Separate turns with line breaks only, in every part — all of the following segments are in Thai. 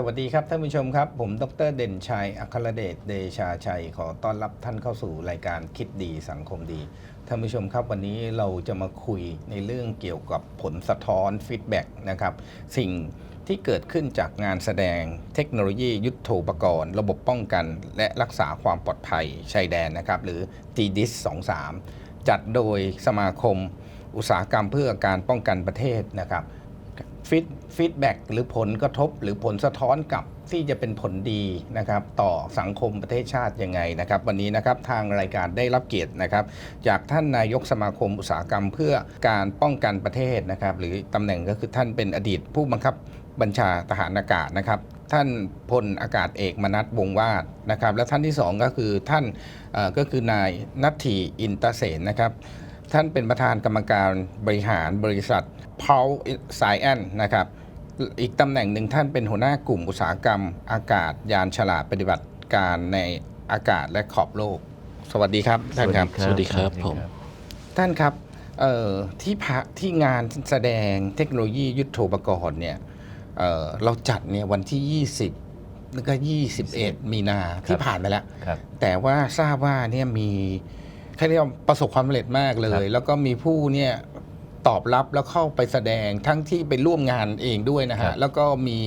สวัสดีครับท่านผู้ชมครับ ผมดรเด่นชัย อัครเดชเดชาชัย ขอต้อนรับท่านเข้าสู่รายการคิดดีสังคมดี ท่านผู้ชมครับวันนี้เราจะมาคุยในเรื่องเกี่ยวกับผลสะท้อนฟีดแบ็กนะครับ สิ่งที่เกิดขึ้นจากงานแสดงเทคโนโลยียุทโธปกรณ์ ระบบป้องกัน และรักษาความปลอดภัยชายแดนนะครับ หรือ TDIS 23 จัดโดยสมาคม อุตสาหกรรมเพื่อการป้องกันประเทศนะครับ ฟีดฟีดแบ็กหรือผลกระทบหรือผลสะท้อนกลับที่จะเป็นผลดีนะครับต่อสังคมประเทศชาติยังไงนะครับวันนี้นะครับทางรายการได้รับเกียรตินะครับ จากท่านนายกสมาคมอุตสาหกรรมเพื่อการป้องกันประเทศนะครับ หรือตำแหน่งก็คือท่านเป็นอดีตผู้บังคับบัญชาทหารอากาศนะครับ ท่านพลอากาศเอกมนัสวงวาดนะครับ และท่านที่สองก็คือท่านก็คือนายนัทธีอินตเสนนะครับ ท่านเป็นประธานกรรมการบริหารบริษัท p a u s c i e n นะครับอีกตำแหน่งหนึ่งท่านเป็นหัวหน้ากลุ่มอุตสาหกรรม อากาศยานฉลาดปฏิบัติการในอากาศและขอบโลก สวัสดีครับท่านครับ
สวัสดีครับผม
ท่านครับเอ่อที่พะที่งานแสดงเทคโนโลยียุทโธปกรณ์เนี่ยเอ่อเราจัดเนี่ยวันที่ 20 แล้วก็ 21 มีนาที่ผ่านไปแล้ว
ครับ
แต่ว่าทราบว่าเนี่ยมีเขาเรียกว่าประสบความสำเร็จมากเล
ครั
ย
บ
แล้วก็มีผู้เนี่ย ตอบรับแล้วเข้าไปแสดงทั้งที่ไปร่วมงานเองด้วยนะ
ครั
ฮะ
บ
แล้วก็มี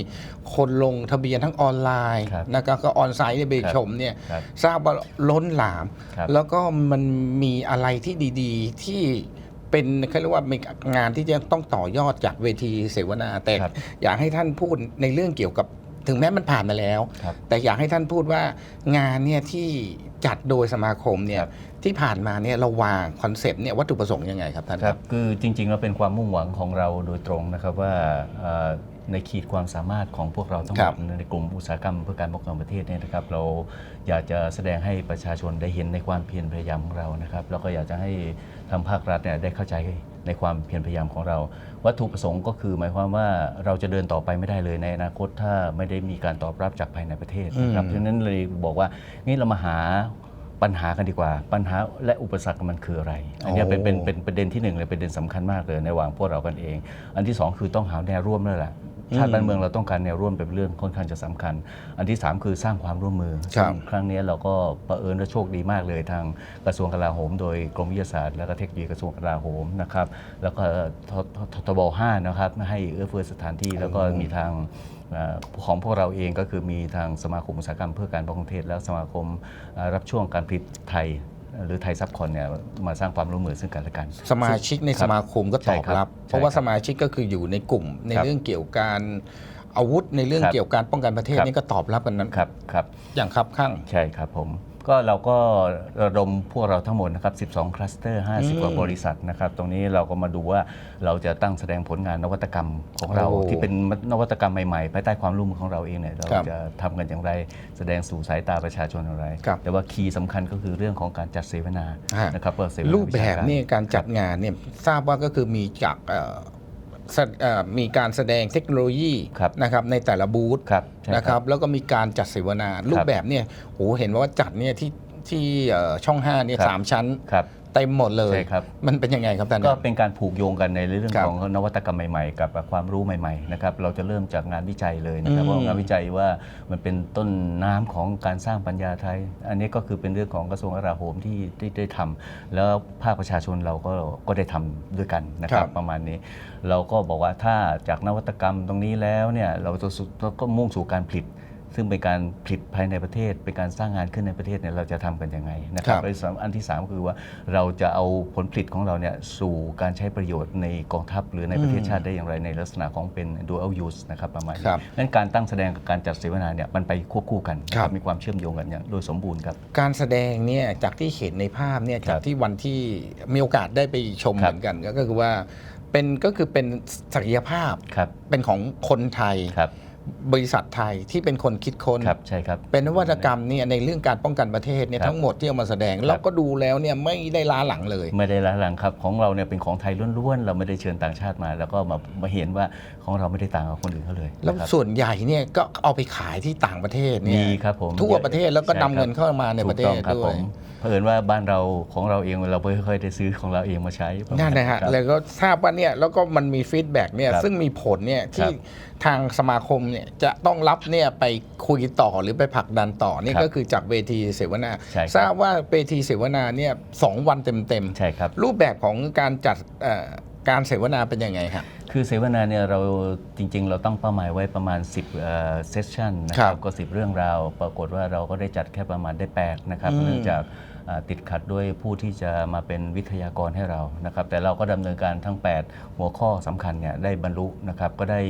คนลงทะเบียนทั้งออนไลน์
ครับ
นะครับก็ออนไซต์เนี่ยไป
ครับ
ชมเนี่ย
ครับ
ทราบว่าล้นหลาม
ครับ
แล้วก็มันมีอะไรที่ดีๆที่เป็นเขาเรียกว่ามีงานที่จะต้องต่อยอดจากเวทีเสวนาแต่
ครับ
อยากให้ท่านพูดในเรื่องเกี่ยวกับถึงแม้มันผ่านมาแล้ว
ครับ
แต่อยากให้ท่านพูดว่างานเนี่ยที่จัดโดยสมาคมเนี่ย
ครับ
ที่ผ่านมาเนี่ยเราวางคอนเซปต์เนี่ยวัตถุประสงค์ยังไงครับท่าน
ครับคือจริงๆแล้วเป็นความมุ่งหวังของเราโดยตรงนะครับว่าเอ่อในขีดความสามารถของพวกเราทั้งหมดในกลุ่มอุตสาหกรรมเพื่อการป้องกันประเทศเนี่ยนะครับ เราอยากจะแสดงให้ประชาชนได้เห็นในความเพียรพยายามของเรานะครับแล้วก็อยากจะให้ทางภาครัฐเนี่ยได้เข้าใจในความเพียรพยายามของเรา วัตถุประสงค์ก็คือ หมายความว่าเราจะเดินต่อไปไม่ได้เลยในอนาคตถ้าไม่ได้มีการตอบรับจากภายในประเทศนะครับเพราะฉะนั้นเลยบอกว่านี่เรามาหา ปัญหากันดีกว่า ปัญหาและอุปสรรคมันคืออะไร อันเนี้ยเป็นเป็นเป็นประเด็นที่หนึ่งเลยประเด็นสำคัญมากเลยในระหว่างพวกเรากันเอง อันที่สองคือต้องหาแนวร่วมแล้วแหละชาติบ้านเมืองเราต้องการแนวร่วมเป็นเรื่องค่อนข้างจะสำคัญ อันที่สามคือสร้างความร่วมมือ
ครับ
ซึ่งครั้งนี้เราก็ประเอิญและโชคดีมากเลยทางกระทรวงกลาโหม โดยกรมวิทยาศาสตร์และก็เทคโนโลยีกระทรวงกลาโหมนะครับแล้วก็ททททบ5นะครับให้เอื้อเฟื้อสถานที่แล้วก็มีทางเอ่อ ของพวกเราเองก็คือมีทางสมาคมอุตสาหกรรมเพื่อการป้องกันประเทศและสมาคมเอ่อรับช่วงการผลิตไทย หรือไทยซับคอนเนี่ยมาสร้างความร่วมมือซึ่งกันและกัน
สมาชิกใน
ค
ส
รับ
มาคมก็ตอบ
ใช่ครับ
รับ
ใช่
เพราะว่า
ครับ
สมาชิกก็คืออยู่ในกลุ่มใน
ครับ
เรื่องเกี่ยวกับการอาวุธในเรื่อง
ครับ
เกี่ยวกับการป้องกันประเทศ
ครับ
นี่ก็ตอบรับกันนั้น
ครับครับ
อย่างครับข้าง
ใช่ครับผม ก็เราก็ระดมพวกเราทั้งหมดนะครับ 12 คลัสเตอร์
อืม
50 กว่าบริษัทนะครับ ตรงนี้เราก็มาดูว่าเราจะตั้งแสดงผลงานนวัตกรรมของเรา
โอ้
ที่เป็นนวัตกรรมใหม่ๆภายใต้ความร่วมมือของเราเองเนี่ยเรา
ครับ
จะทำกันอย่างไรแสดงสู่สายตาประชาชนอย่างไร
ครับ
แต่ว่าคีย์สำคัญก็คือเรื่องของการจัดเสวนา
ฮะ
นะครับว่าเสวนา
รูปแบบ
วิชาการ
เนี่ยการจัดงานเนี่ยทราบว่าก็คือมีจากเอ่อแสเอ่อ มีการแสดงเทคโนโลยี
ครับ
นะครับในแต่ละบูธ
ครับใช่
นะครับแล้วก็มีการจัดเสวนารูปแบบเนี่ยโหเห็นว่าจัดเนี่ยที่ที่เอ่อช่อง5เนี่ย
ครับ
สามชั้น
ครับ
เต็มหมดเลย
ใช่ครับ
มันเป็นยังไงครับท่าน
ก็เป็นการผูกโยงกันในเรื่อง
ครับ
ของนวัตกรรมใหม่ๆ กับความรู้ใหม่ๆนะครับเราจะเริ่มจากงานวิจัยเลยนะครับ
อืม
เพราะงานวิจัยว่ามันเป็นต้นน้ำของการสร้างปัญญาไทย อันนี้ก็คือเป็นเรื่องของกระทรวงกลาโหมที่ที่ได้ทำแล้วภาคประชาชนเราก็ก็ได้ทำด้วยกันนะครั
ครับ บ
ประมาณนี้ เราก็บอกว่าถ้าจากนวัตกรรมตรงนี้แล้วเนี่ยเราจะสู่เราก็มุ่งสู่การผลิต ซึ่งเป็นการผลิตภายในประเทศ เป็นการสร้างงานขึ้นในประเทศเนี่ยเราจะทำกันยังไงนะครับ
ครับ
และสามอันที่ 3 คือว่าเราจะเอาผลผลิตของเราเนี่ยสู่การใช้ประโยชน์ในกองทัพหรือในประเทศชาติได้อย่างไรในลักษณะของเป็น dual use นะครับประมาณนี้
ครับ
นั้นการตั้งแสดงกับการจัดเสวนาเนี่ยมันไปควบคู่กันนะค
ครั
รับบมีความเชื่อมโยงกันอย่างโดยสมบูรณ์ครับ
การแสดงเนี่ยจากที่เห็นในภาพเนี่ย
ครั
จาก
บ
ที่วันที่มีโอกาสได้ไปชม
ครั
เห
บ
มือนกันก็คือว่าเป็นก็คือเป็นศักยภาพ
ครับ
เป็นของคนไทย
ครั บ
บริษัทไทยที่เป็นคนคิดค้น
ครับ ใช่ครับ
เป็นนวัตกรรมเนี่ยในเรื่องการป้องกันประเทศเนี่ย
ครับ
ทั้งหมดที่เอามาแสดง
ครับ
เราก็ดูแล้วเนี่ยไม่ได้ล้าหลังเลย
ไม่ได้ล้าหลังครับของเราเนี่ยเป็นของไทยล้วนๆ เราไม่ได้เชิญต่างชาติมา แล้วก็มามาเห็นว่าของเราไม่ได้ต่างกับคนอื่นเขาเลย
แล้ว
นะครับ
ส่วนใหญ่เนี่ยก็เอาไปขายที่ต่างประเทศเนี่
มี
ย
ครับผม
ทั่วประเทศแล้วก็
ใช่
นำ
ครับ
เงินเข้ามาในประเทศ
ถูกต้องครับ
ด้ว
ผ
ย
มเผอิญว่าบ้านเราของเราเองเราไม่ค่อยได้ซื้อของเราเองมาใช้ปรมาณ
นั่นนะฮะ
ครับ
แล้วก็ทราบว่าเนี่ยแล้วก็มันมีฟีดแบ็กเนี่ย
ครับ
ซึ่งมีผลเนี่ยที่
ครับ
ทางสมาคมเนี่ยจะต้องรับเนี่ยไปคุยต่อหรือไปผลักดันต่อนี่
ครับ
ก็คือจากเวทีเสวนา
ใช่ครับ
ทราบว่าเวทีเสวนาเนี่ยสองวันเต็ม
ใช่ครับ
ๆรูปแบบของการจัดเอ่อการเสวนาเป็นยังไงครับ
คือเสวนาเนี่ยเราจริง ๆ เราตั้งเป้าหมายไว้ประมาณ 10เซสชันนะค
ครั
รับบก็ 10 เรื่องราว ปรากฏว่าเราก็ได้จัดแค่ประมาณได้แปดนะครับ
อืม
เนื่องจากอ่าติดขัดด้วยผู้ที่จะมาเป็นวิทยากรให้เรานะครับ แต่เราก็ดำเนินการทั้ง 8 หัวข้อสำคัญเนี่ยได้บรรลุนะครับก็ได้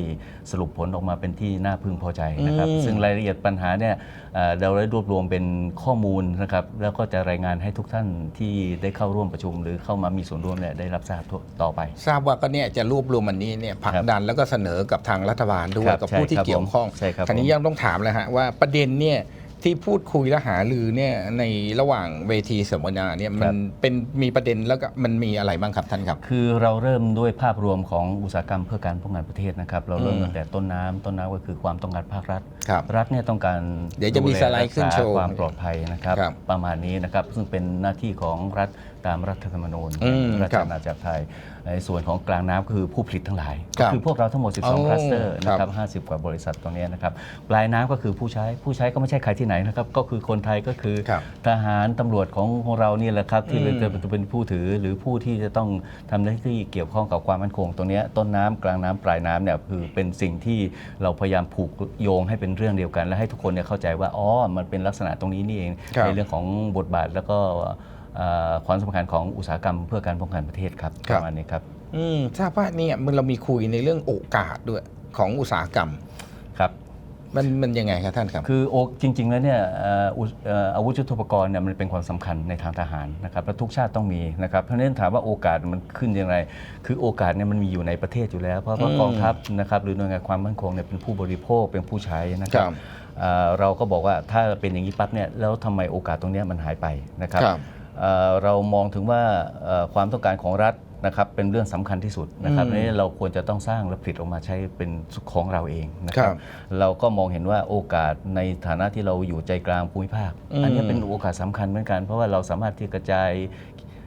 สรุปผลออกมาเป็นที่น่าพึงพอใจนะครับ
อืม
ซึ่งรายละเอียดปัญหาเนี่ยเอ่อเราได้รวบรวมเป็นข้อมูลนะครับ แล้วก็จะรายงานให้ทุกท่านที่ได้เข้าร่วมประชุม หรือเข้ามามีส่วนร่วมเนี่ยได้รับทราบต่อไป
ทราบว่าก็เนี่ยจะรวบรวมอันนี้เนี่ยผลักดันแล้วก็เสนอกับทางรัฐบาลด้วย
ครับ
กับผู้ที่
ใช่ครับ
เกี่ยวข้อง
ผมใช่ครับ
คราวนี้
ผม
ยังต้องถามเลยฮะว่าประเด็นเนี่ย ที่พูดคุยและหารือเนี่ยในระหว่างเวทีเสวนาเนี่ยมันเป็นมีประเด็นแล้วก็มันมีอะไรบ้างครับท่านครับ
คือเราเริ่มด้วยภาพรวมของอุตสาหกรรมเพื่อการป้องกันประเทศนะครับ เราเริ่ม
อืม
ตั้งแต่ต้นน้ำต้นน้ำก็คือความต้องการภาครัฐ
ครับ
รัฐเนี่ยต้องการ
เดี๋ยวจะมี
แส
ไลด์ขึ้นโชว์
รักษาความปลอดภัยนะครับ
ครับ
ประมาณนี้นะครับซึ่งเป็นหน้าที่ของรัฐ ตามรัฐธรรมนูญ
อืม
ราช
ครับ
อาณาจักรไทยในส่วนของกลางน้ำคือผู้ผลิตทั้งหลาย
ครั
ก็
บ
คือพวกเราทั้งหมด
โอ้
12 คลัสเตอร์นะค
ครั
รับบ50 กว่าบริษัทตรงนี้นะครับปลายน้ำก็คือผู้ใช้ผู้ใช้ก็ไม่ใช่ใครที่ไหนนะครับ ก็คือคนไทยก็คือ
ครับ
ทหารตำรวจของของเรานี่แหละครับที่
อืม
จะจะเป็นผู้ถือหรือผู้ที่จะต้องทำหน้าที่เกี่ยวข้องกับความมั่นคงตรงเนี้ยต้นน้ำกลางน้ำปลายน้ำเนี่ยคือเป็นสิ่งที่เราพยายามผูกโยงให้เป็นเรื่องเดียวกัน และให้ทุกคนเนี่ยเข้าใจว่าอ๋อมันเป็นลักษณะตรงนี้นี่เอง
ครับ
ในเรื่องของบทบาทแล้วก็เอ่อ ความสำคัญของอุตสาหกรรมเพื่อการป้องกันประเทศครับ
ค
ป
รับ
ระมาณนี้ครับ
อืมทราบว่าเนี่ยมันเรามีคุยในเรื่องโอกาสด้วยของอุตสาหกรรม
ครับ
มันมันยังไงครับท่านครับ
คือโอจริง ๆ แล้วเนี่ยเอ่ออุเอ่ออาวุธยุทโธปกรณ์เนี่ยมันเป็นความสำคัญในทางทหารนะครับและทุกชาติต้องมีนะครับเพราะฉะนั้นถามว่าโอกาสมันขึ้นอย่างไร คือโอกาสเนี่ยมันมีอยู่ในประเทศอยู่แล้ว เพราะว่า
อืม
กองทัพนะครับหรือหน่วยงานความมั่นคงเนี่ยเป็นผู้บริโภคเป็นผู้ใช้นะค
ครั
รับบ เอ่อเราก็บอกว่าถ้าเป็นอย่างนี้ปั๊บเนี่ยแล้วทำไมโอกาสตรงเนี้ยมันหายไปนะครับ
ครับ
เอ่อเรามองถึงว่าเอ่อความต้องการของรัฐนะครับเป็นเรื่องสำคัญที่สุดนะครับ
อืม
นี่เราควรจะต้องสร้างและผลิตออกมาใช้เป็นของเราเองนะค
ครั
รับ
บ
เราก็มองเห็นว่าโอกาสในฐานะที่เราอยู่ใจกลางภูมิภาค
อืม
อันนี้เป็นโอกาสสำคัญเหมือนกัน เพราะว่าเราสามารถที่กระจาย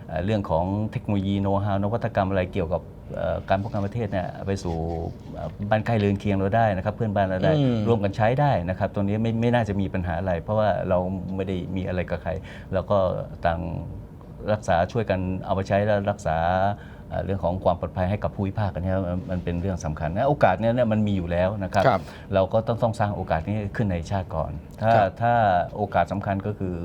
เอ่อเรื่องของเทคโนโลยีโน้ตฮาวนวัตกรรมอะไรเกี่ยวกับเอ่อ การป้องกันประเทศเนี่ยไปสู่เอ่อบ้านใกล้เรือนเคียงเราได้นะครับ เพื่อนบ้านเราได้
อืม
ร่วมกันใช้ได้นะครับตรงนี้ไม่ไม่น่าจะมีปัญหาอะไร เพราะว่าเราไม่ได้มีอะไรกับใคร แล้วก็ต่างรักษาช่วยกันเอาไปใช้แล้วรักษา เอ่อเรื่องของความปลอดภัยให้กับภูมิภาคอันเนี้ยมันมันเป็นเรื่องสำคัญนะโอกาสเนี้ยเนี่ยมันมีอยู่แล้วนะครับ
ครับ
เราก็ต้องต้องสร้างโอกาสนี้ขึ้นในชาติก่อน ถ้า
ครับ
ถ้าโอกาสสำคัญก็คือ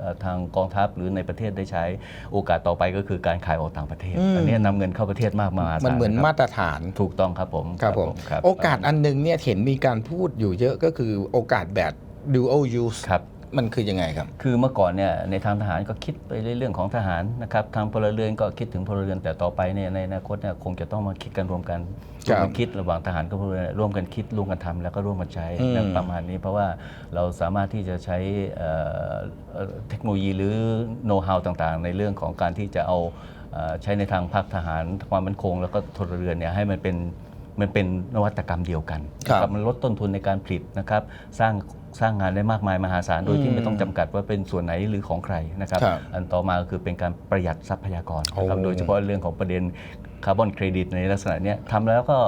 เอ่อทางกองทัพหรือในประเทศได้ใช้ โอกาสต่อไปก็คือการขายออกต่างประเทศ
อืม
อันเนี้ยนำเงินเข้าประเทศมากมาย
มันเหมือนมาตรฐาน
ถูกต้องครับผม
ครับผม
ครับ
โอกาสอันหนึงเนี่ยเห็นมีการพูดอยู่เยอะก็คือโอกาสแบบ dual use
ครับ
มันคือยังไงครับ
คือเมื่อก่อนเนี่ยในทางทหารก็คิดไปเรื่องของทหารนะครับทางพลเรือนก็คิดถึงพลเรือนแต่ต่อไปเนี่ยในอนาคตเนี่ยคงจะต้องมาคิดกันรวมกัน
ครั
ร่ว
บ
มกันคิดระหว่างทหารกับพลเรือนร่วมกันคิดร่วมกันทำแล้วก็ร่วมกันใช้
อืม
นะประมาณนี้เพราะว่าเราสามารถที่จะใช้เอ่อเอ่อเทคโนโลยีหรือโน้ตฮาวต่างๆ ในเรื่องของการที่จะเอาเอ่อใช้ในทางภาคทหารความมั่นคง แล้วก็พลเรือนเนี่ยให้มันเป็นมันเป็นนวัตกรรมเดียวกัน
ครับ
นะมันลดต้นทุนในการผลิตนะครับ สร้าง สร้างงานได้มากมายมหาศาลโดยที่ไม่ต้องจำกัดว่าเป็นส่วนไหนหรือของใครนะครับ
ครับ
อันต่อมาก็คือเป็นการประหยัดทรัพยากรนะครับ
โอ้
โดยเฉพาะเรื่องของประเด็นคาร์บอนเครดิตในลักษณะเนี้ยทำแล้วก็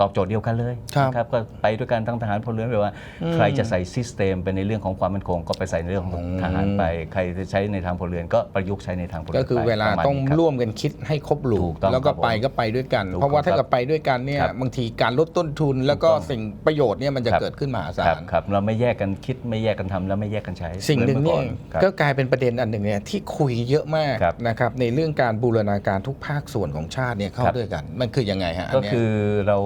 ตอบโจทย์เดียวกันเลย
ครับ
นะครับก็ไปด้วยกันทั้งทหารพลเรือนแบบว่า
อืม
ใครจะใส่ซิสเต็มไปในเรื่องของความมั่นคง ก็ไปใส่ในเรื่องของทหารไป ใครจะใช้ในทางพลเรือนก็ประยุกต์ใช้ในทางพลเรือน
ก็คือ
ไป
เวลา
ประมณ
ต้อง
นี้คบ
ร่วมกันคิดให้ครบหลู
ถูกต้อง
แล้วก็
ครับผม
ไปก็ไปด้วยกัน
ถูก
เพราะว่าถ้า
ครับ
เกิดไปด้วยกันเนี่ย
ครับ
บางทีการลดต้นทุน แล้วก็
ถูกต้อง
สิ่งประโยชน์เนี่ยมันจะ
ครับ
เกิดขึ้นมหาศา
ครับ
ล
ครับเราไม่แยกกันคิดไม่แยกกันทำแล้วไม่แยกกันใช้
สิ่งหนึ่ง
มือ
เนี่ย
มื่อครับ
ก็กลายเป็นประเด็นอันหนึ่งเนี่ยที่คุยเยอะมาก
ครับ
นะครับในเรื่องการบูรณาการทุกภาคส่วนของชาติเนี่ยเข้า
ครับ
ด้วยกัน มันคือยังไงฮะอัน
ก็
เนี้ย
คือเรา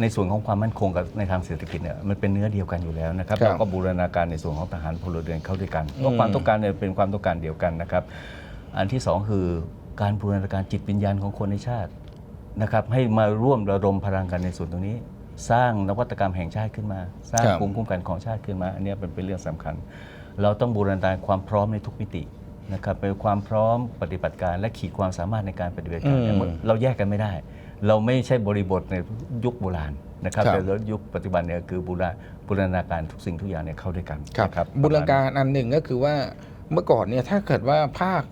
ในส่วนของความมั่นคงกับในทางเศรษฐกิจเนี่ยมันเป็นเนื้อเดียวกันอยู่แล้วนะครับ
ครับ
เราก็บูรณาการในส่วนของทหารพลเรือนเข้าด้วยกัน
อืม
เพราะความต้องการเนี่ยเป็นความต้องการเดียวกันนะครับ อันที่สองคือการบูรณาการจิตวิญญาณของคนในชาตินะครับให้มาร่วมระดมพลังกันในส่วนตรงนี้ สร้างนวัตกรรมแห่งชาติขึ้นมา สร้าง
ครับ
ภูมิคุ้มกันของชาติขึ้นมา อันเนี้ยเป็นเป็นเรื่องสำคัญ เราต้องบูรณาการความพร้อมในทุกมิตินะครับเป็นความพร้อมปฏิบัติการและขีดความสามารถในการปฏิบัติการเนี่ย
อืม
เราแยกกันไม่ได้ เราไม่ใช่บริบทในยุคโบราณนะครับ
ครับ
แต่แล้วยุคปัจจุบันเนี่ยคือบูรณาบูรณาการทุกสิ่งทุกอย่างเนี่ยเข้าด้วยกัน
ครับ
นะ
บูรณาการอันหนึ่งก็คือว่าเมื่อก่อนเนี่ยถ้าเกิดว่าภาค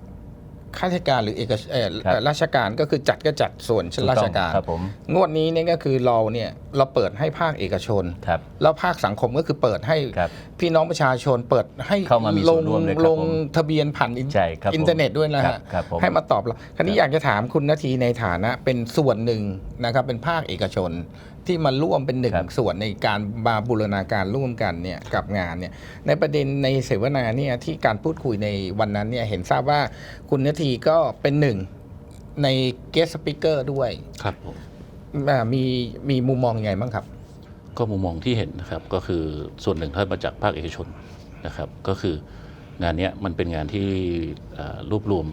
ข้าราชการหรือเอกชเอ่อ
ครับ
ราชการก็คือจัดก็จัดส่วน
ถูก
รา
ต้
ช
อง
การ
ครับผม
งวดนี้เนี่ยก็คือเราเนี่ยเราเปิดให้ภาคเอกชน
ครับ
แล้วภาคสังคมก็คือเปิดให้
ครับ
พี่น้องประชาชนเปิดให้
เข้ามามี
ล
ส่ว
ง
นร่วมด้วยครับ
ลง
ผม
ทะเบียนผ่านอิน
ใช่ครับผม
อินเทอร์เน็ตด้วยนะ
ครั
ฮะ
บครับผม
ให้มาตอบเราคราวนี้
ครับ
อยากจะถามคุณนาทีในฐานะเป็นส่วนหนึ่งนะครับเป็นภาคเอกชน ที่มาร่วมเป็นหนึ่ง
ครับ
ส่วนในการมาบูรณาการร่วมกันเนี่ยกับงานเนี่ยในประเด็นในเสวนาเนี่ยที่การพูดคุยในวันนั้นเนี่ยเห็นทราบว่าคุณนาทีก็เป็นหนึ่งใน guest speaker ด้วย
ครับผม
อ่ามีมีมุมมองยังไงบ้างครับ
ก็มุมมองที่เห็นนะครับก็คือส่วนหนึ่งท่านมาจากภาคเอกชนนะครับ ก็คืองานเนี้ยมันเป็นงานที่เอ่อรวบรวม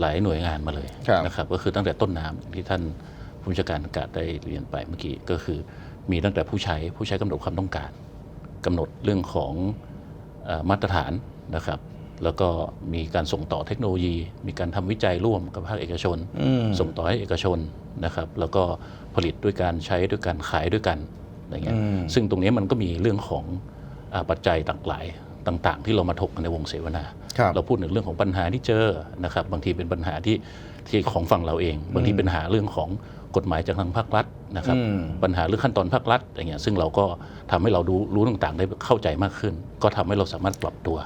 หลายหน่วยงานมาเลย
ครับ
นะครับ ก็คือตั้งแต่ต้นน้ำที่ท่าน ผู้บัญชาการอากาศได้เรียนไปเมื่อกี้ก็คือ มีตั้งแต่ผู้ใช้ผู้ใช้กำหนดความต้องการกำหนดเรื่องของเออมาตรฐานนะครับ แล้วก็มีการส่งต่อเทคโนโลยี มีการทำวิจัยร่วมกับภาคเอกชน
อืม
ส่งต่อให้เอกชนนะครับ แล้วก็ผลิตด้วยการใช้ด้วยการขายด้วยกันอะไรเงี้ย
อืม
ซึ่งตรงนี้มันก็มีเรื่องของอาปัจจัยต่างหลายต่างๆ ที่เรามาถกกันในวงเสวนา
ครับ
เราพูดถึงเรื่องของปัญหาที่เจอนะครับ บางทีเป็นปัญหาที่ที่ของฝั่งเราเอง บางทีเป็นหาเรื่องของ กฎหมายจากทางภาครัฐนะครับ
อืม
ปัญหาเรื่องขั้นตอนภาครัฐอย่างเงี้ยซึ่งเราก็ทำให้เรารู้รู้ต่างๆ ได้เข้าใจมากขึ้น ก็ทำให้เราสามารถปรับตัว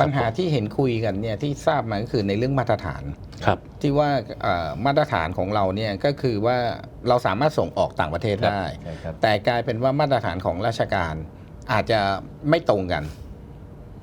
ปัญหาที่เห็นคุยกันเนี่ยที่ทราบมาก็คือในเรื่องมาตรฐาน
ครับ
ที่ว่าเอ่อมาตรฐานของเราเนี่ยก็คือว่าเราสามารถส่งออกต่างประเทศได้
ใช่ครับ
แต่กลายเป็นว่ามาตรฐานของราชการอาจจะไม่ตรงกัน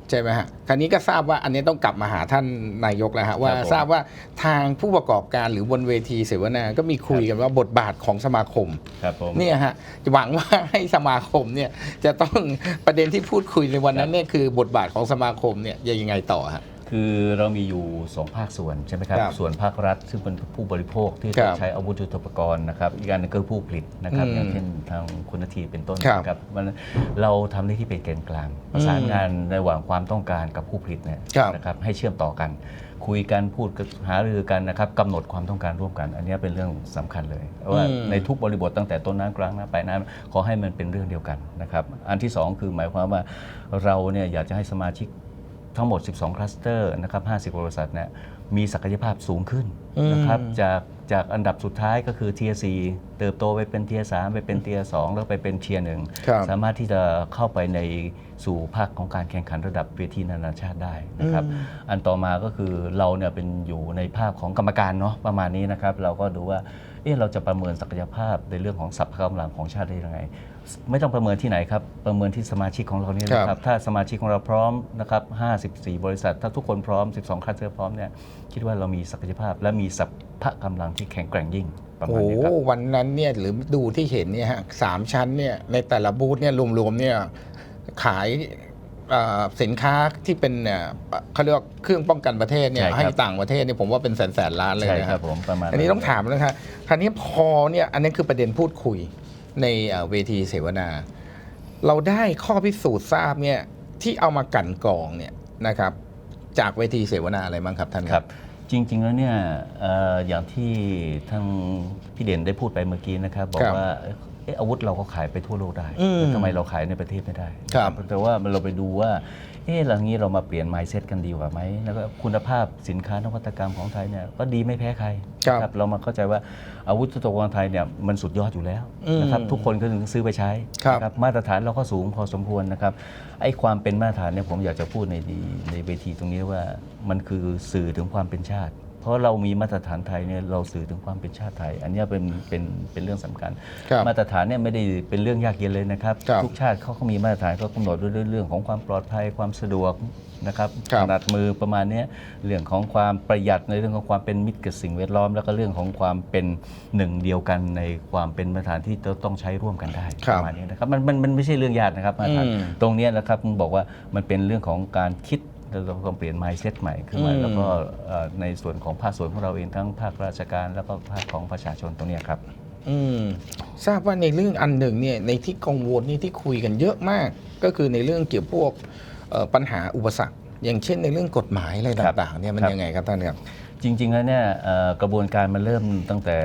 ใช่ไหมฮะคราวนี้ก็ทราบว่าอันนี้ต้องกลับมาหาท่านนายกแล้วฮะว่า
ครับผม
ทราบว่าทางผู้ประกอบการหรือบนเวทีเสวนาก็มีคุยกันว่าบทบาทของสมาคม
ครับผม
เนี่ยฮะหวังว่าให้สมาคมเนี่ยจะต้องประเด็นที่พูดคุยในวันนั้นเนี่ยคือบทบาทของสมาคมเนี่ยจะยังไงต่อฮะ
คือเรามีอยู่ 2 ภาคส่วนใช่ไหมครับ
ครับ
ส่วนภาครัฐซึ่งเป็นผู้บริโภคที่
ครั
จะ
บ
ใช้อาวุธยุทโธปกรณ์นะครับอีกอันหนึงคือผู้ผลิตนะครับ
อืม
อย่างเช่นทางคุณนาทีเป็นต้น
ครับ
นะครับมันเราทำหน้าที่เป็นแกนกลางประสานงานระหว่างความต้องการกับผู้ผลิตเนี่ย
ครับ
นะครับให้เชื่อมต่อกัน คุยกันพูดกันหารือกันนะครับกำหนดความต้องการร่วมกัน อันนี้เป็นเรื่องสำคัญเลยว่า
อืม
ใน ทุกบริบทตั้งแต่ต้นน้ำกลางน้ำปลายน้ำขอให้มันเป็นเรื่องเดียวกันนะครับ อันที่สองคือหมายความว่าเราเนี่ยอยากจะให้สมาชิก ทั้งหมด 12 คลัสเตอร์นะครับ 50 บริษัทเนี่ยมีศักยภาพสูงขึ้นนะครับ
อืม
จากจากอันดับสุดท้ายก็คือเทียร์เติบโตไปเป็นเทียร์สไปเป็นเทียร์สแล้วไปเป็นเทียร์หนึ่ง
ครับ
สามารถที่จะเข้าไปในสู่ภาคของการแข่งขันระดับเวทีนานาชาติได้นะครับ
อืม
อันต่อมาก็คือเราเนี่ยเป็นอยู่ในภาพของกรรมการเนาะประมาณนี้นะครับ เราก็ดูว่าเอ๊ะเราจะประเมินศักยภาพในเรื่องของสัพพะกำลังของชาติได้ยังไง ไม่ต้องประเมินที่ไหนครับ ประเมินที่สมาชิกของเรานี่นะค
ครั
รับบถ้าสมาชิกของเราพร้อมนะครับ54 บริษัท ถ้าทุกคนพร้อม 12คลัสเตอร์พร้อมเนี่ยคิดว่าเรามีศักยภาพ และมีสัพพะกำลังที่แข็งแกร่งยิ่งประมา
โอ้
ณนี้ครับ
วันนั้นเนี่ยหรือดูที่เห็นเนี่ยฮะสามชั้นเนี่ยในแต่ละบูธเนี่ยรวมๆเนี่ยขายเอ่อสินค้าที่เป็นเนี่ยเขาเรียกว่าเครื่องป้องกันประเทศเนี่ย
ใช่ครับ
ให้ต่างประเทศเนี่ยผมว่าเป็นแสนๆล้านเลย
ใช่
นะ
ค
ค
รั
รั
บบผมประมาณ
อันนี้ต้องถามนะครับคราวนี้พอเนี่ยอันนี้คือประเด็นพูดคุย ในเอ่อเวทีเสวนา เราได้ข้อพิสูจน์ทราบเนี่ยที่เอามากลั่นกรองเนี่ยนะครับ จากเวทีเสวนาอะไรบ้างครับท่าน
ครับ จริง ๆ แล้วเนี่ยเอ่ออย่างที่ทางพี่เด่นได้พูดไปเมื่อกี้นะครับ บอก
ครับ
ว่าเอ๊ะอาวุธเราก็ขายไปทั่วโลกได้
อืม
แล้วทำไมเราขายในประเทศไม่ได้
ครับ
แต่ว่าเราไปดูว่า เอ๊ะหลังนี้เรามาเปลี่ยน mindset กันดีกว่าไหม แล้วก็คุณภาพสินค้านวัตกรรมของไทยเนี่ยก็ดีไม่แพ้ใคร
ครับ
นะเรามาเข้าใจว่าอาวุธยุทโธปกรณ์ไทยเนี่ยมันสุดยอดอยู่แล้ว
อืม
นะครับทุกคนก็ถึงซื้อไปใช้
ครับ
นะมาตรฐานเราก็สูงพอสมควรนะครับไอ้ความเป็นมาตรฐานเนี่ยผมอยากจะพูดในดีในเวทีตรงนี้ว่ามันคือสื่อถึงความเป็นชาติ เพราะเรามีมาตรฐานไทยเนี่ยเราสื่อถึงความเป็นชาติไทย อันเนี้ยเป็นเป็นเป็นเรื่องสำคัญ
ครับ
มาตรฐานเนี่ยไม่ได้เป็นเรื่องยากเย็นเลยนะครับ
ครับ
ทุกชาติเขาก็มีมาตรฐานเขากำหนดด้วยเรื่องของความปลอดภัยความสะดวกนะครับ
ครับ
ขนาดมือประมาณเนี้ยเรื่องของความประหยัดในเรื่องของความเป็นมิตรกับสิ่งแวดล้อม แล้วก็เรื่องของความเป็นหนึ่งเดียวกันในความเป็นมาตรฐานที่จะต้องใช้ร่วมกันได้
ครั
ป
บ
ระมาณนี้นะครับมันมันมันไม่ใช่เรื่องยากนะครับมาตรฐาน
อืม
ตรงเนี้ยนะครับผมบอกว่ามันเป็นเรื่องของการคิด เราต้องเปลี่ยน mindset ใหม่ขึ้นมา
อืม
แล้วก็เอ่อในส่วนของภาคส่วนของเราเองทั้งภาคราชการ แล้วก็ภาคของประชาชนตรงเนี้ยครับ
อืมทราบว่าในเรื่องอันหนึ่งเนี่ยในที่กังวลนี่ที่คุยกันเยอะมาก ก็คือในเรื่องเกี่ยวพวกเอ่อปัญหาอุปสรรค อย่างเช่นในเรื่องกฎหมายอะไร
ครับ
ต่างๆเนี่ยมัน
ครับ
ยังไงครับท่านครับ
จริง ๆ แล้วเนี่ยเอ่อกระบวนการมันเริ่มตั้งแต่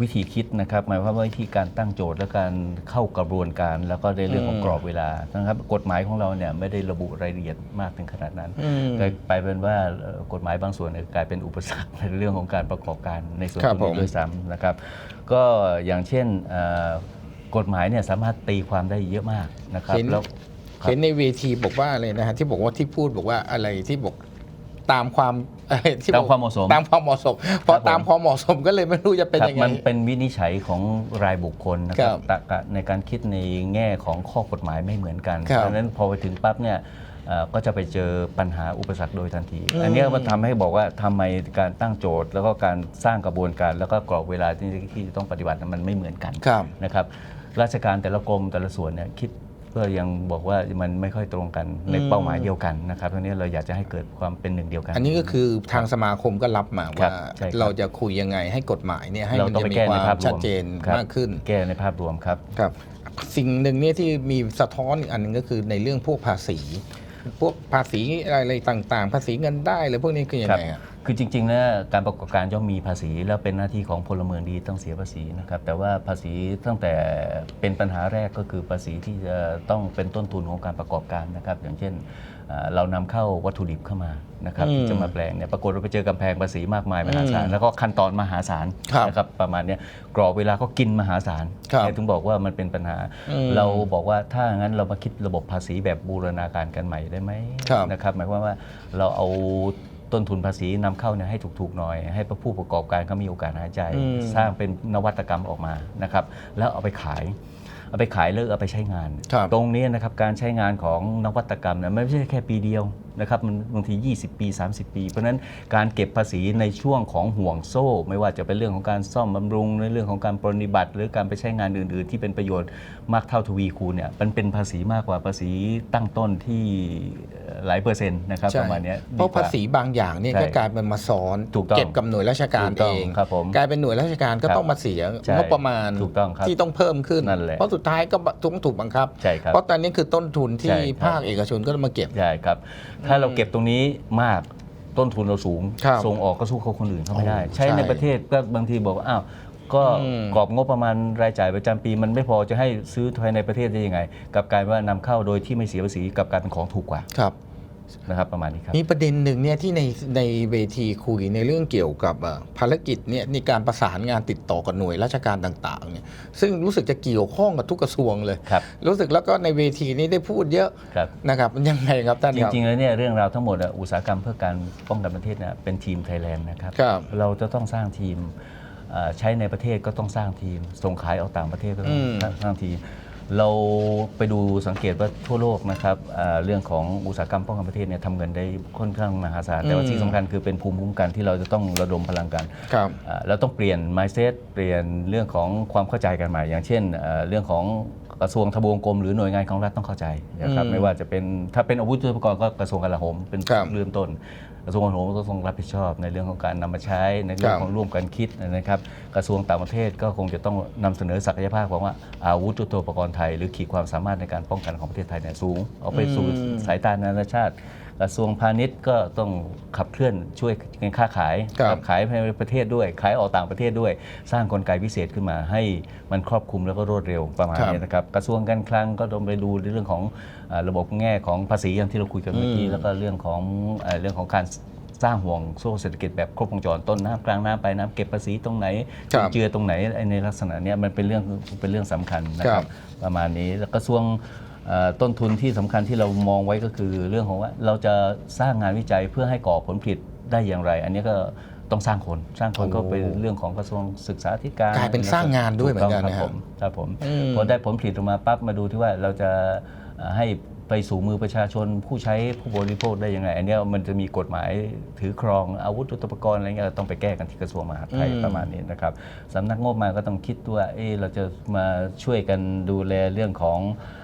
วิธีคิดนะครับหมายความว่าวิธีการตั้งโจทย์และการเข้ากระบวนการ แล้วก็ในเรื่องของ
อืม
กรอบเวลานะครับกฎหมายของเราเนี่ยไม่ได้ระบุรายละเอียดมากถึงขนาดนั้น
อืม
แต่ไปเป็นว่าเอ่อกฎหมายบางส่วนเนี่ยกลายเป็นอุปสรรคในเรื่องของการประกอบการในส่วน
ครั
ต
บ
รงนี้
ผม
ด้วยซ้ำนะครับ ก็อย่างเช่นเอ่อกฎหมายเนี่ยสามารถตีความได้เยอะมากนะครับ
เห็น
แล้วครับ
เห็นในเวทีบอกว่าอะไรนะฮะที่บอกว่าที่พูดบอกว่าอะไรที่บอก ตามความอะไรที่
ตาม
บอก
ความเหมาะสม
ตามความเหมาะสมพอ
ครับผม
ตามความเหมาะสมก็เลยไม่รู้จะเป็น
ครับ
ยังไง
มันเป็นวินิจฉัยของรายบุคคลนะค
ครั
รับบตรรกะในการคิดในแง่ของข้อกฎหมายไม่เหมือนกัน
ครับ
ดังนั้นพอไปถึงปั๊บเนี่ยเอ่อก็จะไปเจอปัญหาอุปสรรคโดยทันที
อืม
อันเนี้ยมันทำให้บอกว่าทำไมการตั้งโจทย์ แล้วก็การสร้างกระบวนการแล้วก็กรอบเวลาที่ที่จะต้องปฏิบัติมันไม่เหมือนกัน
ครับ
นะครับราชการแต่ละกรมแต่ละส่วนเนี่ยคิด ก็ยังบอกว่ามันไม่ค่อยตรงกันใน
อืม
เป้าหมายเดียวกันนะครับเพราะนี้เราอยากจะให้เกิดความเป็นหนึ่งเดียวกัน
อันนี้ก็คือทางสมาคมก็รับมา
ครั
ว่า
บใช่ครับ
เราจะคุยยังไงให้กฎหมายเนี่ยให้
เรา
มัน
ต้อง
จะ
ไป
มี
แก้
ค
ใน
วาม
ภาพรวม
ชัดเจน
ครับ
มากขึ้น
แก้ในภาพรวมครับ
ครับสิ่งหนึ่งเนี่ยที่มีสะท้อนอีกอันหนึงก็คือในเรื่องพวกภาษี พวกภาษีอะไรต่างๆ ภาษีเงินได้อะไรพวกนี้คือยัง
ครับ
ไงอะ
คือจริงๆแล้วการประกอบการย่อมมีภาษีแล้วเป็นหน้าที่ของพลเมืองดีต้องเสียภาษีนะครับแต่ว่าภาษีตั้งแต่เป็นปัญหาแรกก็คือภาษีที่จะต้องเป็นต้นทุนของการประกอบการนะครับ อย่างเช่นเอ่อเรานำเข้าวัตถุดิบเข้ามานะครับ
อืม
ที่จะมาแปลงเนี่ยปรากฏเราไปเจอกำแพงภาษีมากมายมหาศาล
อืม
แล้วก็ขั้นตอนมหาศาล
ครับ
นะครับประมาณเนี้ยกรอบเวลาก็กินมหาศาล
ครับ
เนี่ยถึงบอกว่ามันเป็นปัญหา
อืม
เราบอกว่าถ้างั้นเรามาคิดระบบภาษีแบบบูรณาการกันใหม่ได้ไหม
ครับ
นะครับหมายความว่าเราเอา ต้นทุนภาษีนำเข้าเนี่ยให้ถูกๆหน่อย ให้ผู้ประกอบการเขามีโอกาสหายใจ
อืม
สร้างเป็นนวัตกรรมออกมานะครับ แล้วเอาไปขายเอาไปขายเลิกเอาไปใช้งาน
ครับ
ตรงนี้นะครับการใช้งานของนวัตกรรมเนี่ยมันไม่ใช่แค่ปีเดียวนะครับมันบางที 20 ปี 30 ปี เพราะฉะนั้นการเก็บภาษีในช่วงของห่วงโซ่ ไม่ว่าจะเป็นเรื่องของการซ่อมบำรุงในเรื่องของการปรนนิบัติ หรือการไปใช้งานอื่น ๆ ที่เป็นประโยชน์มากเท่าทวีคูณเนี่ยมันเป็นภาษีมากกว่าภาษีตั้งต้นที่หลายเปอร์เซ็นต์นะครับ
ใช่
ประมาณเนี้ย
เพราะ
ดีกว่
ภาษีบางอย่างเนี่ย
ใช่
ก็กลายเป็นมาซ้อน
ถูกต้อง
เก็บกับหน่วยราชการ
ถูกต้
เอ
อง
ง
ครับผม
กลายเป็นหน่วยราชการก็
ครับ
ต้องมาเสีย
ใช่
งบประมาณ
ถูกต้องครับ
ที่ต้องเพิ่มขึ้น
นั่นแหละ
เพราะสุดท้ายก็ต้องถูกบังคับ
ใช่ครับ
เพราะตอนนี้คือต้นทุน
ใช่
ที่
ครับ
ภาคเอกชนก็มาเก็บ
ใช่ครับถ้าเราเก็บตรงนี้มากต้นทุนเราสูง
ครับ
ส่งออกก็สู้เขาคนอื่นเขาไม่ได้
โอ้
ใช้ใน
ใช่
ประเทศก็บางทีบอกว่าอ้าวก็
อืม
กรอบงบประมาณรายจ่ายประจำปีมันไม่พอจะให้ซื้อภายในประเทศได้ยังไงกลับกลายว่านำเข้าโดยที่ไม่เสียภาษีกลับกลายเป็นของถูกกว่า
ครับ
นะครับประมาณนี้ครับ
มีประเด็นหนึ่งเนี่ยที่ในในเวทีคุยในเรื่องเกี่ยวกับเอ่อภารกิจเนี่ยในการประสานงานติดต่อกับหน่วยราชการต่างๆเนี่ยซึ่งรู้สึกจะเกี่ยวข้องกับทุกกระทรวงเลย
ครับ
รู้สึกแล้วก็ในเวทีนี้ได้พูดเยอะ
ครับ
นะครับมันยังไงครับท่าน
จ
ครับ
ริงๆแล้วเนี่ยเรื่องราวทั้งหมดอะอุตสาหกรรมเพื่อการป้องกันประเทศเนี่ยเป็นทีมไทยแลนด์นะครับ
ครับ
เราจะต้องสร้างทีมเอ่อใช้ในประเทศก็ต้องสร้างทีม ส่งขายออกต่างประเทศก็ต้อง
อืม
สร้างทีม เราไปดูสังเกตว่าทั่วโลกนะครับเอ่อเรื่องของอุตสาหกรรมป้องกันประเทศเนี่ยทำเงินได้ค่อนข้างมหาศาลแต่ว่า
อืม
ที่สำคัญคือเป็นภูมิคุ้มกันที่เราจะต้องระดมพลังกัน
ครับ
เอ่อเราต้องเปลี่ยน mindset เปลี่ยนเรื่องของความเข้าใจกันใหม่ อย่างเช่นเอ่อเรื่องของกระทรวงทบวงกรมหรือหน่วยงานของรัฐต้องเข้าใจนะครับ
อืม
ไม่ว่าจะเป็นถ้าเป็นอาวุธยุทโธปกรณ์ก็กระทรวงกลาโหมเป็น
ครับ
เริ่มต้น กระทรวงกลาโหมก็ต้องรับผิดชอบในเรื่องของการนำมาใช้ในเรื่องของร่วมกันคิดนะครับ กระทรวงต่างประเทศก็คงจะต้องนำเสนอศักยภาพของว่าอาวุธยุทโธปกรณ์ไทย หรือขีดความสามารถในการป้องกันของประเทศไทยเนี่ยสูงเอาไปสู่
อืม
สายตานานาชาติ กระทรวงพาณิชย์ก็ต้องขับเคลื่อนช่วยการค้าขาย
ครับ
ขับ ขายภายในประเทศด้วย ขายออกต่างประเทศด้วย สร้างกลไกพิเศษขึ้นมาให้มันครอบคลุมแล้วก็รวดเร็วประมาณ
ครับ
นี้นะครับ กระทรวงการคลังก็ต้องไปดูในเรื่องของเอ่อระบบแง่ของภาษีอย่างที่เราคุยกันเมื่อกี้
อืม
แล้วก็เรื่องของเอ่อเรื่องของการสร้างห่วงโซ่เศรษฐกิจแบบครบวงจรต้นน้ำกลางน้ำปลายน้ำเก็บภาษีตรงไหน
ครับ
เจือตรงไหนไอ้ในลักษณะเนี้ยมันเป็นเรื่องเป็นเรื่องสำคัญนะค
ครั
รับบประมาณนี้แล้วกระทรวงเอ่อ ต้นทุนที่สำคัญที่เรามองไว้ก็คือ เรื่องของว่าเราจะสร้างงานวิจัยเพื่อให้ก่อผลผลิตได้อย่างไร อันนี้ก็ต้องสร้างคนสร้างคน
โอ้
ก็เป็นเรื่องของกระทรวงศึกษาธิการ
กลายเป็นสร้างงานด้วยเหมือนกัน
ถู
นะ
ต้ง
ฮะ
ครับผมครับผม
อืม
พอได้ผลผลิตออกมาปั๊บมาดูที่ว่าเราจะเอ่อให้ไปสู่มือประชาชนผู้ใช้ผู้บริโภคได้ยังไง อันเนี้ยมันจะมีกฎหมายถือครองอาวุธยุทโธปกรณ์อะไรเงี้ยเราต้องไปแก้กันที่กระทรวงมหาดไทย
อืม
ประมาณนี้นะครับสำนักงบมาก็ต้องคิดว่าเอะเราจะมาช่วยกันดูแลเรื่องของเอ่อ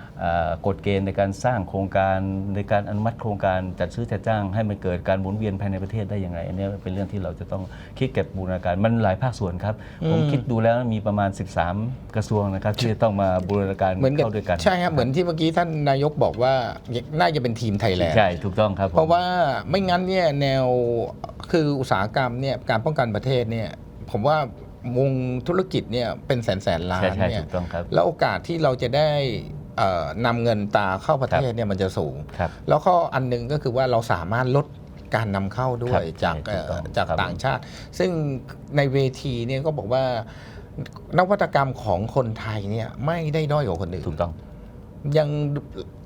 กฎเกณฑ์ในการสร้างโครงการในการอนุมัติโครงการจัดซื้อจัดจ้างให้มันเกิดการหมุนเวียนภายในประเทศได้ยังไงอันเนี้ยเป็นเรื่องที่เราจะต้องคิดเก็บบูรณาการมันหลายภาคส่วนครับ ผมคิดดูแล้วมีประมาณ 13 กระทรวงนะครับที่จะต้องมาบูรณาการ
เหมือนกับ
เข้าด้วยกัน
ใช่ครับเหมือนที่เมื่อกี้ท่านนายกบอกว่าน่าจะเป็นทีมไทยแลนด์
ใช่ถูกต้องครับผม
เพราะว่าไม่งั้นเนี่ยแนวคืออุตสาหกรรมเนี่ยการป้องกันประเทศเนี่ยผมว่าวงธุรกิจเนี่ยเป็นแสนแสนๆล้า
ใช่
น
ใช่
เนี่
ถู
ย
กต้องครับ
แล้วโอกาสที่เราจะได้เอ่อ นำเงินตราเข้าประเทศเนี่ยมันจะสูง
ครับ
แล้วก็อันหนึงก็คือว่าเราสามารถลดการนำเข้าด้ว
ครั
ย
บ
จาก
ใช่ถูกต้อง
เอ่อจาก
ครับ
ต่างชาติ ซึ่งในเวทีเนี่ยก็บอกว่านวัตกรรมของคนไทยเนี่ยไม่ได้ด้อยกว่าคนอื่น
ถูกต้อง
ยัง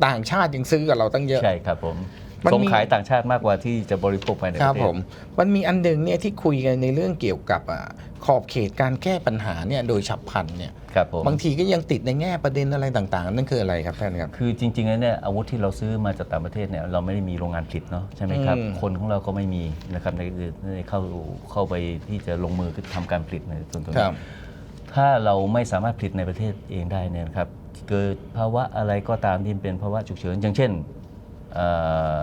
ต่างชาติยังซื้อกับเราตั้งเยอะ
ใช่ครับผม
มันมี
ส่งขายต่างชาติมากกว่าที่จะบริโภคภายใน
ค
ป
รับ
ระเท
ผ
ศ
มมันมีอันหนึ่งเนี่ยที่คุยกันในเรื่องเกี่ยวกับอะขอบเขตการแก้ปัญหาเนี่ยโดยฉับพลันเนี่ย
ครับผม
บางทีก็ยังติดในแง่ประเด็นอะไรต่างๆ นั่นคืออะไรครับท่านครับ
คือจริงๆแล้วเนี่ยอาวุธที่เราซื้อมาจากต่างประเทศเนี่ยเราไม่ได้มีโรงงานผลิตเนาะใช่ไหมครับ
อืม
คนของเราก็ไม่มีนะครับในในเข้าเข้าไปที่จะลงมือทำการผลิตในส่วนตรง
ค
นี้
รับ
ถ้าเราไม่สามารถผลิตในประเทศเองได้เนี่ยนะครับเกิดภาวะอะไรก็ตามที่เป็นภาวะฉุกเฉิน อย่างเช่น เอ่อ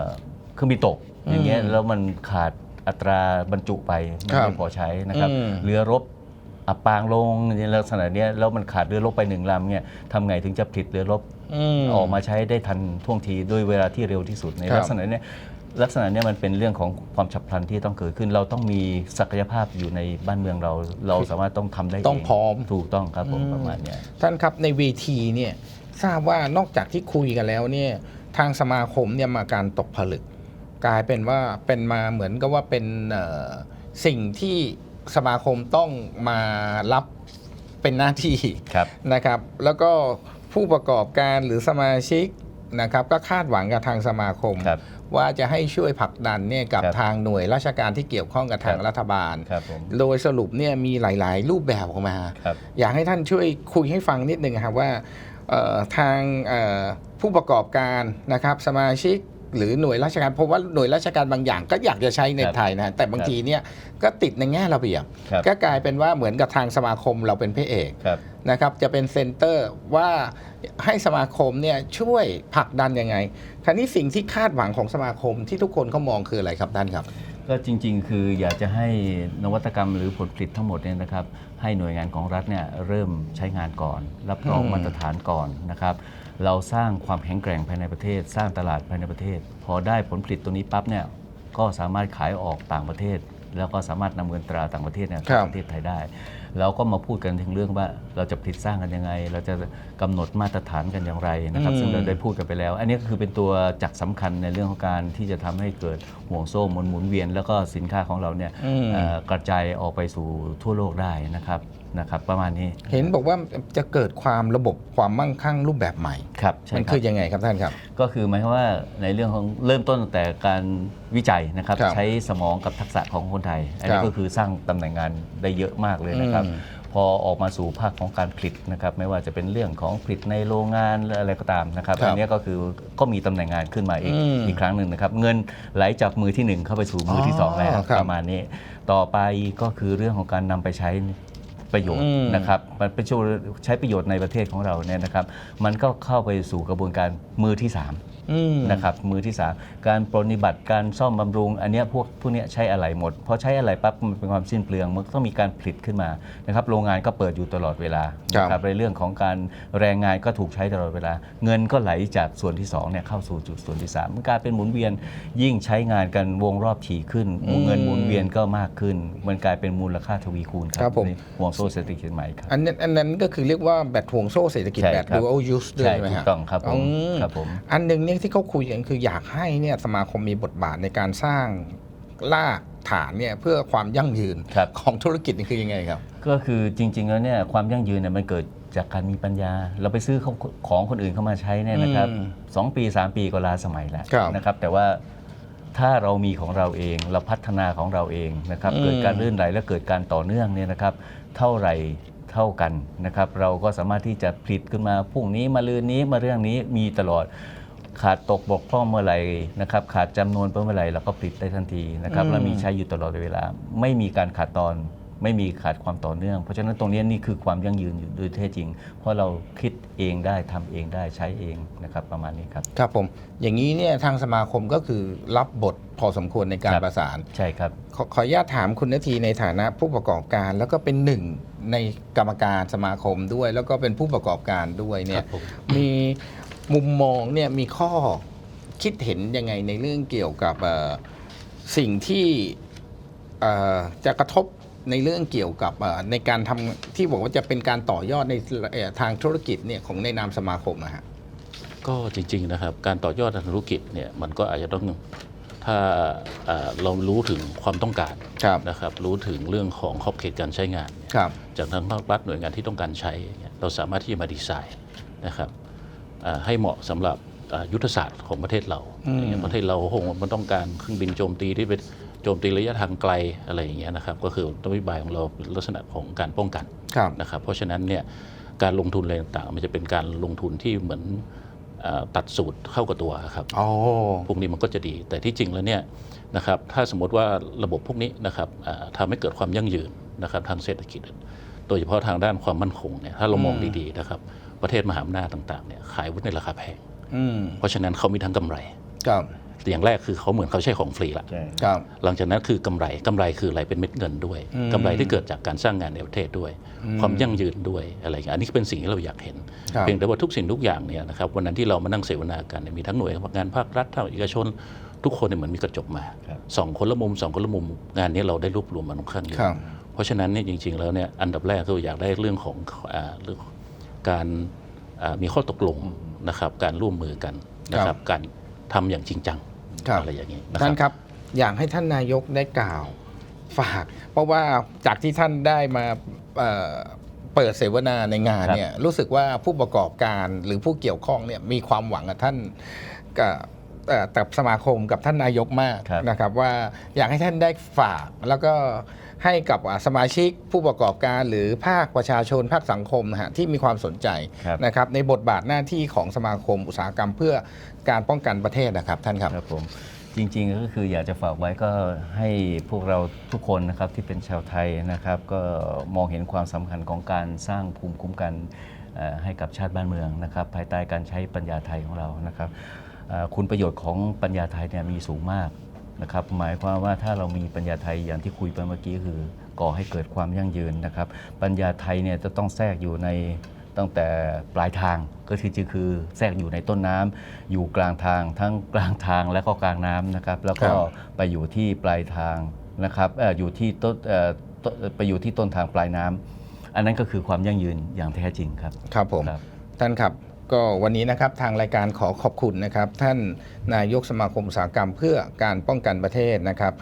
เครื่องบินตกอย่างเงี้ย
อืม
แล้วมันขาดอัตราบรรจุไปมัน
ครับ
ไม่พอใช้นะครับ
อืม
เรือรบอับปางลงในลักษณะเนี้ยแล้วมันขาดเรือรบไปหนึ่งลำเนี่ยทำไงถึงจะผลิตเรือรบ
ม
ออกมาใช้ได้ทันท่วงทีด้วยเวลาที่เร็วที่สุดใน
ครับ
ลักษณะเนี้ยลักษณะเนี้ยมันเป็นเรื่องของความฉับพลันที่ต้องเกิดขึ้น เราต้องมีศักยภาพอยู่ในบ้านเมืองเรา เราสามารถต้องทำได้
ต้อง
เพ
ร้อม
ถูกต้องครับผม
อืม
ประมาณเนี้ย
ท่านครับในเวทีเนี่ยทราบว่านอกจากที่คุยกันแล้วเนี่ย ทางสมาคมเนี่ยมาการตกผลึก กลายเป็นว่าเป็นมาเหมือนกับว่าเป็นเอ่อสิ่งที่สมาคมต้องมารับเป็นหน้าที่
ครับ
นะครับ แล้วก็ผู้ประกอบการหรือสมาชิกนะครับก็คาดหวังกับทางสมาคม
ครับ
ว่าจะให้ช่วยผลักดันเนี่ยกับ
ครับ
ทางหน่วยราชการที่เกี่ยวข้องกับทาง
ครับ
รัฐบาล
ครับผม
โดยสรุปเนี่ยมีหลาย ๆ รูปแบบออกมา
ครับ
อยากให้ท่านช่วยคุยให้ฟังนิดนึงครับว่าเอ่อ ทางเอ่อผู้ประกอบการนะครับสมาชิกหรือหน่วยราชการเพราะว่าหน่วยราชการบางอย่างก็อยากจะใช้ใน
ครับ
ไทยนะแต่บางทีเนี่ยก็ติดในแง่ระเบียบ
ครับ
ก็กลายเป็นว่าเหมือนกับทางสมาคมเราเป็นพระเอก
ครับ
นะครับจะเป็นเซ็นเตอร์ว่าให้สมาคมเนี่ยช่วยผลักดันยังไงคราวนี้สิ่งที่คาดหวังของสมาคมที่ทุกคนเขามองคืออะไรครับท่านครับ
ก็จริงๆ คืออยากจะให้นวัตกรรมหรือผลผลิตทั้งหมดเนี่ยนะครับให้หน่วยงานของรัฐเนี่ยเริ่มใช้งานก่อน รับรอง
อืม
มาตรฐานก่อนนะครับเราสร้างความแข็งแกร่งภายในประเทศ สร้างตลาดภายในประเทศ พอได้ผลผลิตตัวนี้ปั๊บเนี่ยก็สามารถขายออกต่างประเทศ แล้วก็สามารถนำเงินตราต่างประเทศเนี่ย
ครั
เข้า
บ
ประเทศไทยได้เราก็มาพูดกันถึงเรื่องว่าเราจะผลิตสร้างกันยังไง เราจะกำหนดมาตรฐานกันอย่างไรนะครับ ซึ่งเราได้พูดกันไปแล้ว อันนี้ก็คือเป็นตัวจักรสำคัญในเรื่องของการที่จะทำให้เกิดห่วงโซ่หมุนหมุนเวียน แล้วก็สินค้าของเราเนี่ย
อืม
เอ่อกระจายออกไปสู่ทั่วโลกได้นะครับ นะครับประมาณนี้
เห็นบอกว่าจะเกิดความระบบความมั่งคั่งรูปแบบใหม่
ครับใช่
มัน
ครับ
คือยังไงครับท่านครับ
ก็คือหมายความว่าในเรื่องของเริ่มต้นตั้งแต่การวิจัยนะครับ
ครับ
ใช้สมองกับทักษะของคนไทย อัน
ค
นี้
รับ
ก็คือสร้างตำแหน่งงานได้เยอะมากเลยนะครับ
อืม
พอออกมาสู่ภาคของการผลิตนะครับไม่ว่าจะเป็นเรื่องของผลิตในโรงงานหรืออะไรก็ตามนะครับ
ครับ
อันนี้ก็คือก็มีตำแหน่งงานขึ้นมาอีก
อืม
อีกครั้งหนึ่งนะครับ เงินไหลจากมือที่หนึ่งเข้าไปสู่มือที่สองแล้ว
อ๋อครับ
ประมาณนี้ ต่อไปก็คือเรื่องของการนำไปใช้ ประโยชน์
อืม
นะครับมันเป็นช่วงใช้ประโยชน์ในประเทศของเราเนี่ยนะครับ มันก็เข้าไปสู่กระบวนการมือที่สาม
อืม
นะครับมือที่3การปรนนิบัติการซ่อมบำรุง อันเนี้ยพวกพวกเนี้ยใช้อะไรหมดพอใช้อะไรปั๊บมันเป็นความสิ้นเปลืองมันก็ต้องมีการผลิตขึ้นมานะครับโรงงานก็เปิดอยู่ตลอดเวลา
ครับ
นะครับในเรื่องของการแรงงานก็ถูกใช้ตลอดเวลา เงินก็ไหลจากส่วนที่2เนี่ยเข้าสู่จุดส่วนที่3มันกลายเป็นหมุนเวียนยิ่งใช้งานกันวงรอบถี่ขึ้น
อืม
เงินหมุนเวียนก็มากขึ้น มันกลายเป็นมูลค่าทวีคูณค
ครั
รับบ
ผม
ในห่วงโซ่เศรษฐกิจใหม่ครับ
อันนั้นอันนั้นก็คือเรียกว่าแบตห่วงโซ่เศรษฐกิจ
ใช่
แบบ
ครับ
dual use ด้วย
ใช่
ใช่ไหม
ถู
ฮะ
กต้องครับผม
อืม
ครับผม
อันหนึ่งเนี่ยที่เขาคุยกันคืออยากให้เนี่ยสมาคมมีบทบาทในการสร้างรากฐานเนี่ยเพื่อความยั่งยืน
ครับ
ของธุรกิจนี่คือยังไงครับ
ก็คือจริง ๆ แล้วเนี่ยความยั่งยืนเนี่ยมันเกิดจากการมีปัญญา เราไปซื้อของของคนอื่นเข้ามาใช้เนี่ยนะครับ
อืม
สองปี 3 ปีก็ล้าสมัยแล้ว
ครับ
นะครับ แต่ว่าถ้าเรามีของเราเองเราพัฒนาของเราเองนะครับ
อืม
เกิดการลื่นไหลและเกิดการต่อเนื่องเนี่ยนะครับ เท่าไหร่เท่ากันนะครับ เราก็สามารถที่จะผลิตขึ้นมาพรุ่งนี้มาลืนนี้มาเรื่องนี้มีตลอด ขาดตกบกพร่องเมื่อไหร่นะครับขาดจำนวนเมื่อไหร่เราก็ผลิตได้ทันทีนะครับ
อืม
และมีใช้อยู่ตลอดเวลา ไม่มีการขาดตอนไม่มีขาดความต่อเนื่อง เพราะฉะนั้นตรงนี้นี่คือความยั่งยืนอยู่โดยแท้จริง เพราะเราคิดเองได้ทำเองได้ใช้เองนะครับประมาณนี้ครับ
ครับผมอย่างนี้เนี่ยทางสมาคมก็คือรับบทพอสมควรในการ
ครับ
ประสาน
ใช่ครับ
ขอขออนุญาตถามคุณนาทีในฐานะผู้ประกอบการ แล้วก็เป็นหนึ่งในกรรมการสมาคมด้วย แล้วก็เป็นผู้ประกอบการด้วยเนี่
ค
ย
รับผม
มีมุมมองเนี่ยมีข้อคิดเห็นยังไงในเรื่องเกี่ยวกับเอ่อสิ่งที่เอ่อจะกระทบในเรื่องเกี่ยวกับเอ่อในการทำที่บอกว่าจะเป็นการต่อยอดในเอ่อทางธุรกิจเนี่ยของในนามสมาคมนะฮะ
ก็จริงๆนะครับการต่อยอดทางธุรกิจเนี่ยมันก็อาจจะต้องถ้าเอ่อเรารู้ถึงความต้องการ
ครับ
นะครับรู้ถึงเรื่องของขอบเขตการใช้งานเนี่ย
ครับ
จากทางภาครัฐหน่วยงานที่ต้องการใช้เนี่ยเราสามารถที่จะมาดีไซน์นะครับเอ่อ ให้เหมาะสำหรับเอ่อยุทธศาสตร์ของประเทศเรา
อืม
อย่างเงี้ยประเทศเราคงมันต้องการเครื่องบินโจมตีที่เป็นโจมตีระยะทางไกลอะไรอย่างเงี้ยนะครับก็คือนโยบายของเราเป็นลักษณะของการป้องกัน
ครับ
นะครับเพราะฉะนั้นเนี่ยการลงทุนอะไรต่างๆ มันจะเป็นการลงทุนที่เหมือนเออตัดสูตรเข้ากับตัวครับ
โอ้
พวกนี้มันก็จะดี แต่ที่จริงแล้วเนี่ยนะครับถ้าสมมติว่าระบบพวกนี้นะครับเอ่อทำให้เกิดความยั่งยืนนะครับทางเศรษฐกิจ โดยเฉพาะทางด้านความมั่นคงเนี่ยถ้าเรามองดีๆนะครับประเทศมหาอำนาจต่างๆเนี่ยขายอาวุธในราคาแพง
อืม
เพราะฉะนั้นเขามีทั้งกำไร
ครับ
อย่างแรกคือเขาเหมือนเขาใช้ของฟรีละ
ใช่
ครับ
หลังจากนั้นคือกำไรกำไรคืออะไรเป็นเม็ดเงินด้วย
อืม
กำไรที่เกิดจากการสร้างงานในประเทศด้วย ความยั่งยืนด้วยอะไรอย่างเงี้ยอันนี้เป็นสิ่งที่เราอยากเห็น
ครับ
เพียงแต่ว่าทุกสิ่งทุกอย่างเนี่ยนะครับวันนั้นที่เรามานั่งเสวนากันเนี่ยมีทั้งหน่วยงานภาครัฐภาคเอกชน ทุกคนเนี่ยเหมือนมีกระจกมา
ครับ
สองคนละมุมสองคนละมุมงานนี้เราได้รวบรวมมาค่อนข้างเย
ครั
อะ
บ
เพ ราะฉะนั้นเนี่ยจริง ๆ แล้วเนี่ยอันดับแรกก็อยากได้เรื่องของอ่าเรื่องการอ่ามีข้อตกลงนะครับการร่วมมือกันนะครับการทำอย่างจริงจัง
ครับ
อะไรอย่างนี้นะค
ท่า
รั
น
บ
ครับอยากให้ท่านนายกได้กล่าวฝาก เพราะว่าจากที่ท่านได้มาเอ่อเปิดเสวนาในงาน
ครับ
เนี่ยรู้สึกว่าผู้ประกอบการหรือผู้เกี่ยวข้องเนี่ยมีความหวังกับท่านกับเอ่อ กับสมาคมกับท่านนายกมาก
ครับ
นะครับว่าอยากให้ท่านได้ฝาก แล้วก็ให้กับอ่าสมาชิกผู้ประกอบการหรือภาคประชาชนภาคสังคมนะฮะที่มีความสนใจ
ครับ
นะครับในบทบาทหน้าที่ของสมาคมอุตสาหกรรมเพื่อการป้องกันประเทศนะครับท่านครับ
ครับผมจริงๆก็คืออยากจะฝากไว้ก็ให้พวกเราทุกคนนะครับที่เป็นชาวไทยนะครับ ก็มองเห็นความสำคัญของการสร้างภูมิคุ้มกันเอ่อให้กับชาติบ้านเมืองนะครับ ภายใต้การใช้ปัญญาไทยของเรานะครับเอ่อ คุณประโยชน์ของปัญญาไทยเนี่ยมีสูงมากนะครับหมายความว่าถ้าเรามีปัญญาไทยอย่างที่คุยไปเมื่อกี้คือ ก่อให้เกิดความยั่งยืนนะครับ ปัญญาไทยเนี่ยจะต้องแทรกอยู่ในตั้งแต่ปลายทางก็คือคือแทรกอยู่ในต้นน้ำอยู่กลางทางทั้งกลางทางและก็กลางน้ำนะครับแล้วก็
ครับ
ไปอยู่ที่ปลายทางนะครับเอออยู่ที่ต้นเอ่อต้นไปอยู่ที่ต้นทางปลายน้ำอันนั้นก็คือความยั่งยืนอย่างแท้จริงครับ
ครับผม
ครับ
ท่านครับ ก็วันนี้นะครับทางรายการขอขอบคุณนะครับท่านนายกสมาคมอุตสาหกรรมเพื่อการป้องกันประเทศนะครับ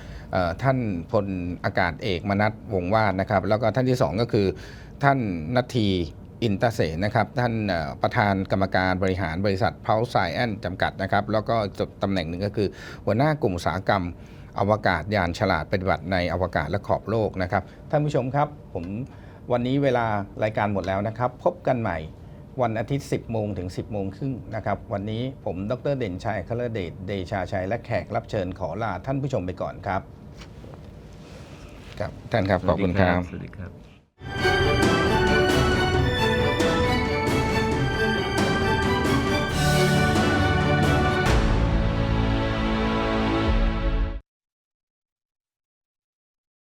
ท่านพลอากาศเอกมนัทวงวาดนะครับ แล้วก็ท่านที่สองก็คือท่านนัทีอินตเสนนะครับ ท่านประธานกรรมการบริหารบริษัทเพาไซแอนจำกัดนะครับ แล้วก็จบตำแหน่งหนึ่งก็คือหัวหน้ากลุ่มอุตสาหกรรมอวกาศยานฉลาดปฏิบัติในอวกาศและขอบโลกนะครับ ท่านผู้ชมครับผมวันนี้เวลารายการหมดแล้วนะครับ พบกันใหม่ วันอาทิตย์ 10 โมงถึง 10 โมงครึ่งนะครับ วันนี้ผมดรเด่นชัยคลเดชเดชาชัย และแขกรับเชิญขอลาท่านผู้ชมไปก่อนครับ ครับ ท่านครับ ขอบคุณครับ
สวัสดีครับ